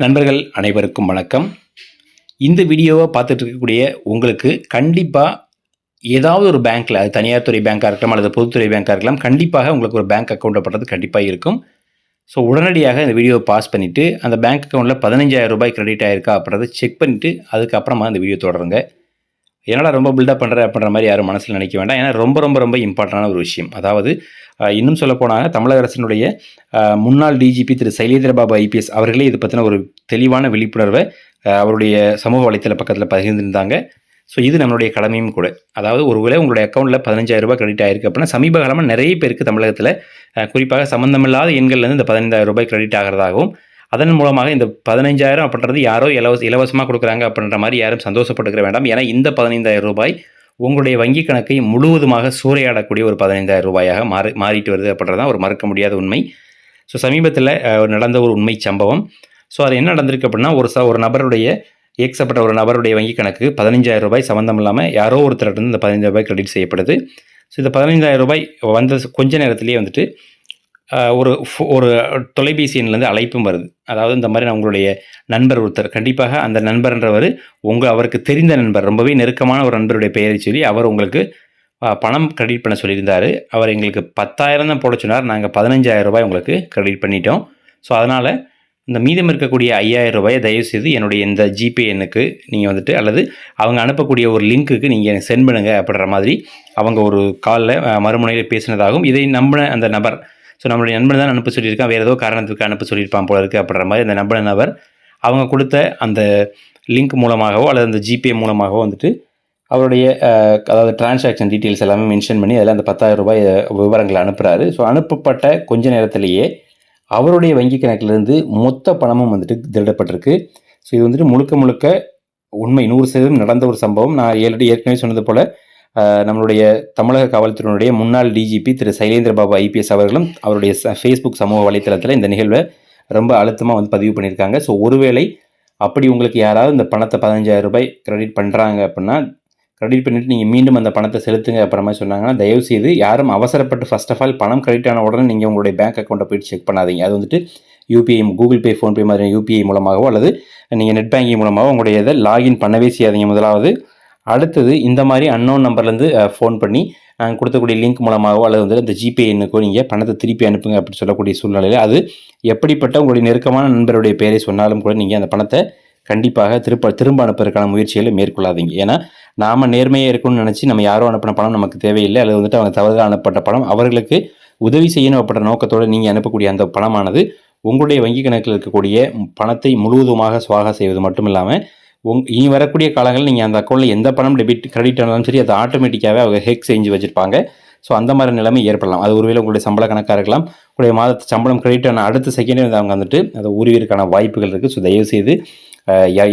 நண்பர்கள் அனைவருக்கும் வணக்கம். இந்த வீடியோவை பார்த்துட்டு இருக்கக்கூடிய உங்களுக்கு கண்டிப்பாக ஏதாவது ஒரு பேங்க்கில் அது தனியார் துறை பேங்காக இருக்கலாம் அல்லது பொதுத்துறை பேங்காக இருக்கலாம் கண்டிப்பாக உங்களுக்கு ஒரு பேங்க் அக்கௌண்ட் பண்ணுறது கண்டிப்பாக இருக்கும். ஸோ உடனடியாக இந்த வீடியோவை பாஸ் பண்ணிவிட்டு அந்த பேங்க் அக்கௌண்ட்டில் பதினஞ்சாயிரம் ரூபாய் கிரெடிட் ஆயிருக்கா அப்படின்றத செக் பண்ணிவிட்டு அதுக்கப்புறமா அந்த வீடியோ தொடருங்க. என்னடா ரொம்ப பில்டப் பண்ணுற அப்படின்ற மாதிரி யாரும் மனசில் நினைக்க வேண்டாம். ஏன்னா ரொம்ப ரொம்ப ரொம்ப இம்பார்ட்டண்டான ஒரு விஷயம். அதாவது இன்னும் சொல்ல போனால் தமிழக அரசினுடைய முன்னாள் டிஜிபி திரு சைலேந்திரபாபு ஐபிஎஸ் அவர்களே இது பற்றின ஒரு தெளிவான விழிப்புணர்வை அவருடைய சமூக வலைத்தள பக்கத்தில் பகிர்ந்திருந்தாங்க. ஸோ இது நம்மளுடைய கடமையும் கூட. அதாவது ஒருவேளை உங்களுடைய அக்கௌண்ட்டில் பதினஞ்சாயிரம் ரூபாய் கிரெடிட் ஆயிருக்கு அப்படின்னா சமீப காலமாக நிறைய பேருக்கு தமிழகத்தில் குறிப்பாக சம்மந்தமில்லாத எண்கள்லேருந்து இந்த பதினைந்தாயிரம் ரூபாய் கிரெடிட் ஆகிறதாகவும் அதன் மூலமாக இந்த பதினைஞ்சாயிரம் அப்படின்றது யாரோ இலவச இலவசமாக கொடுக்குறாங்க அப்படின்ற மாதிரி யாரும் சந்தோஷப்பட்டுக்கிற வேண்டாம். ஏன்னா இந்த பதினைந்தாயிரம் ரூபாய் உங்களுடைய வங்கி கணக்கை முழுவதுமாக சூறையாடக்கூடிய ஒரு பதினைந்தாயிரம் ரூபாயாக மாறி மாறிட்டு வருது அப்படின்றது தான் ஒரு மறுக்க முடியாத உண்மை. ஸோ சமீபத்தில் நடந்த ஒரு உண்மை சம்பவம். ஸோ அது என்ன நடந்திருக்கு அப்படின்னா ஒரு ச ஒரு நபருடைய ஏற்கப்பட்ட ஒரு நபருடைய வங்கி கணக்கு பதினஞ்சாயிரம் ரூபாய் சம்மந்தம் இல்லாமல் யாரோ ஒருத்தர்கிட்ட இந்த பதினஞ்சாயிரம் ரூபாய் கிரெடிட் செய்யப்படுது. ஸோ இந்த பதினைந்தாயிரம் ரூபாய் வந்த கொஞ்ச நேரத்திலேயே வந்துட்டு ஒரு ஃபோ- ஒரு தொலைபேசி எண்ணிலேருந்து அழைப்பும் வருது. அதாவது இந்த மாதிரி நான் உங்களுடைய நண்பர் ஒருத்தர் கண்டிப்பாக அந்த நண்பர்ன்றவர் உங்கள் அவருக்கு தெரிந்த நண்பர் ரொம்பவே நெருக்கமான ஒரு நண்பருடைய பெயரை சொல்லி அவர் உங்களுக்கு பணம் கிரெடிட் பண்ண சொல்லியிருந்தார். அவர் எங்களுக்கு பத்தாயிரம் தான் போட சொன்னார். நாங்கள் பதினஞ்சாயிரம் ரூபாய் உங்களுக்கு கிரெடிட் பண்ணிட்டோம். ஸோ அதனால் இந்த மீதம் இருக்கக்கூடிய ஐயாயிரம் ரூபாயை தயவுசெய்து என்னுடைய இந்த ஜிபே எண்ணுக்கு நீங்கள் வந்துட்டு அல்லது அவங்க அனுப்பக்கூடிய ஒரு லிங்க்குக்கு நீங்கள் எனக்கு சென்ட் பண்ணுங்கள் அப்படின்ற மாதிரி அவங்க ஒரு காலில் மறுமுனையில் பேசினதாகவும் இதை நம்பின அந்த நபர் ஸோ நம்மளுடைய நண்பன் தான் அனுப்ப சொல்லியிருக்கான். வேறு ஏதோ காரணத்துக்கு அனுப்ப சொல்லியிருப்பான் போல இருக்குது அப்படின்ற மாதிரி அந்த நண்பன் நபர் அவங்க கொடுத்த அந்த லிங்க் மூலமாகவோ அல்லது அந்த ஜிபே மூலமாகவோ வந்துட்டு அவருடைய அதாவது டிரான்சாக்ஷன் டீட்டெயில்ஸ் எல்லாமே மென்ஷன் பண்ணி அதில் அந்த பத்தாயிரம் ரூபாய் விவரங்களை அனுப்புகிறாரு ஸோ அனுப்பப்பட்ட கொஞ்ச நேரத்திலேயே அவருடைய வங்கி கணக்கிலிருந்து மொத்த பணமும் வந்துட்டு திருடப்பட்டிருக்கு. ஸோ இது வந்துட்டு முழுக்க முழுக்க உண்மை நூறு சதவீதம் நடந்த ஒரு சம்பவம். நான் ஏழு ஏற்கனவே சொன்னது போல் நம்மளுடைய தமிழக காவல்துறையினுடைய முன்னாள் டிஜிபி திரு சைலேந்திர பாபு ஐபிஎஸ் அவர்களும் அவருடைய ஃபேஸ்புக் சமூக வலைத்தளத்தில் இந்த நிகழ்வை ரொம்ப அழுத்தமாக வந்து பதிவு பண்ணியிருக்காங்க. ஸோ ஒருவேளை அப்படி உங்களுக்கு யாராவது இந்த பணத்தை பதினஞ்சாயிரம் ரூபாய் கிரெடிட் பண்ணுறாங்க அப்படின்னா கிரெடிட் பண்ணிவிட்டு நீங்கள் மீண்டும் அந்த பணத்தை செலுத்துங்க அப்புறமா சொன்னாங்கன்னா தயவுசெய்து யாரும் அவசரப்பட்டு ஃபஸ்ட் ஆஃப் ஆல் பணம் கிரெடிட் ஆன உடனே நீங்கள் உங்களுடைய பேங்க் அக்கௌண்ட்டை போயிட்டு செக் பண்ணாதீங்க. அது வந்துட்டு யூபிஐ கூகுள் பே ஃபோன்பே மாதிரி யூபிஐ மூலமாகவோ அல்லது நீங்கள் நெட் பேங்கிங் மூலமாகவோ உங்களுடைய இதை லாகின் பண்ணவே செய்யாதீங்க. முதலாவது அடுத்தது இந்த மாதிரி அன்னோன் நம்பர்லேருந்து ஃபோன் பண்ணி நாங்கள் கொடுத்தக்கூடிய லிங்க் மூலமாகவோ அல்லது வந்து அந்த ஜிபே எண்ணுக்கோ நீங்கள் பணத்தை திருப்பி அனுப்புங்க அப்படின்னு சொல்லக்கூடிய சூழ்நிலையில் அது எப்படிப்பட்ட உங்களுடைய நெருக்கமான நண்பருடைய பெயரை சொன்னாலும் கூட நீங்கள் அந்த பணத்தை கண்டிப்பாக திருப்ப திரும்ப அனுப்புறதுக்கான முயற்சிகளை மேற்கொள்ளாதீங்க. ஏன்னா நாம் நேர்மையாக இருக்கணும்னு நினச்சி நம்ம யாரோ அனுப்பின பணம் நமக்கு தேவையில்லை. அல்லது வந்துட்டு அவங்க தவறுதலாக அனுப்பப்பட்ட பணம் அவர்களுக்கு உதவி செய்யணும் அப்படின்ற நோக்கத்தோடு நீங்கள் அனுப்பக்கூடிய அந்த பணமானது உங்களுடைய வங்கி கணக்கில் இருக்கக்கூடிய பணத்தை முழுவதுமாக சுவாக செய்வது மட்டும் இல்லாமல் உங் இனி வரக்கூடிய காலங்களில் நீங்கள் அந்த அக்கௌண்ட்டில் எந்த பணம் டெபிட் கிரெடிட் ஆனாலும் சரி அது ஆட்டோமேட்டிக்காகவே அவங்க ஹெக் செஞ்சு வச்சுருப்பாங்க. ஸோ அந்த மாதிரி நிலைமை ஏற்படலாம். அது ஒருவேளை உங்களுடைய சம்பள கணக்காக இருக்கலாம். உங்களுடைய மாதத்து சம்பளம் கிரெடிட் ஆன அடுத்த செகண்டே வந்து அவங்க வந்துட்டு அதை உருவிற்கான வாய்ப்புகள் இருக்குது ஸோ தயவுசெய்து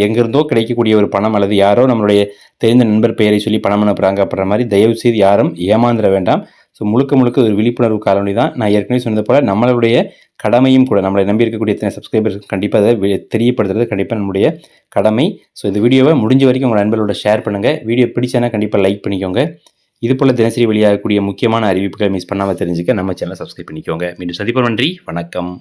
எங்கேருந்தோ யா- கிடைக்கக்கூடிய ஒரு பணம் அல்லது யாரோ நம்மளுடைய தெரிந்த நண்பர் பெயரை சொல்லி பணம் அனுப்புகிறாங்க அப்படின்ற மாதிரி தயவுசெய்து யாரும் ஏமாந்துட வேண்டாம். ஸோ முழுக்க முழுக்க ஒரு விழிப்புணர்வு காலனி தான். நான் ஏற்கனவே சொன்னது போல் நம்மளுடைய கடமையும் கூட நம்மளை நம்பி இருக்கக்கூடிய எத்தனை சப்ஸ்கிரைபர்ஸ் கண்டிப்பாக அதை தெரியப்படுத்துறது கண்டிப்பாக நம்முடைய கடமை. ஸோ இந்த வீடியோவை முடிஞ்ச வரைக்கும் உங்கள் நண்பர்களோட ஷேர் பண்ணுங்கள் வீடியோ பிடிச்சேன்னா கண்டிப்பாக லைக் பண்ணிக்கோங்க. இது போல் தினசரி வெளியாகக்கூடிய முக்கியமான அறிவிப்புகளை மிஸ் பண்ணாமல் தெரிஞ்சுக்க நம்ம சேனலை சப்ஸ்கிரைப் பண்ணிக்கோங்க. மீண்டும் சந்திப்போம் நன்றி. வணக்கம்.